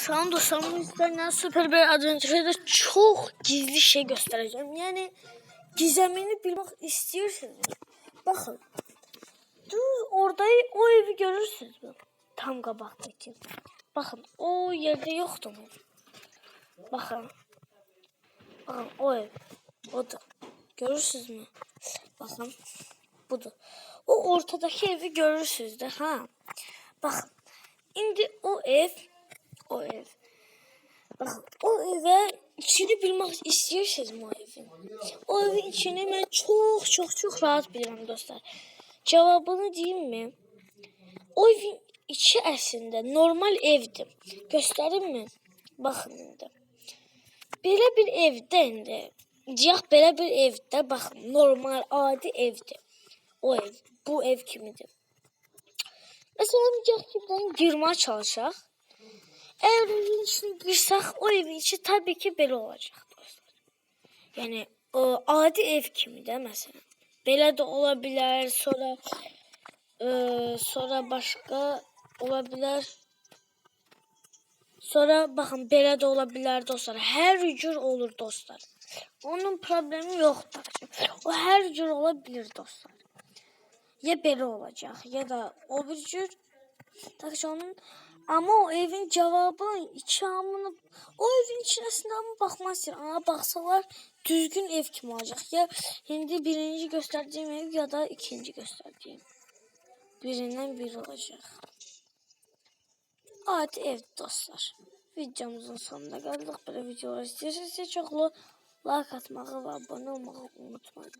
Şu an dostlarımın üzerinden Super bir Adventure'da çok gizli şey göstereceğim. Yani gizemini bilmek istiyorsunuz. Bakın. Dur orada o evi görürsünüz mü? Tam kabaktaki. Bakın o yerde yoktu mu? Bakın. Bakın o ev. O da. Görürsünüz mü? Bakın. Budur. O ortadaki evi görürsünüz de ha. Bakın. Şimdi o ev o eve içini bilmek istiyorsanız o evin. O evin içini ben çok çok çok rahat bilirim dostlar. Cevabını diyeyim mi? O evin içi əslində normal evdir. Göstərim mi? Baxın indi. Belə bir evdə indi. Deyək belə bir evdə baxın normal adi evdir. O ev, bu ev kimidir. Mesela deyək ki, birdən girməyə çalışaq. Eğer evin içine girsek o evin içi tabii ki böyle olacak dostlar. Yani o adi ev kimi de mesela. Belə de olabilir sonra e, sonra başka olabilir. Sonra bakın belə de olabilir dostlar. Her cür olur dostlar. Onun problemi yoktur. O her cür olabilir dostlar. Ya belə olacak ya da o bir cür. Tak onun ama o evin cevabı içi hamını o evin içerisinde ama bakmazsın. Ama baksalar düzgün ev kim olacak? Ya şimdi birinci gösterdiğim ev ya da ikinci gösterdiğim. Birinden biri olacak. Adi ev dostlar. Videomuzun sonuna geldik. Böyle videolar istiyorsanız çoxlu like atmağı ve abone olmağı unutmayın.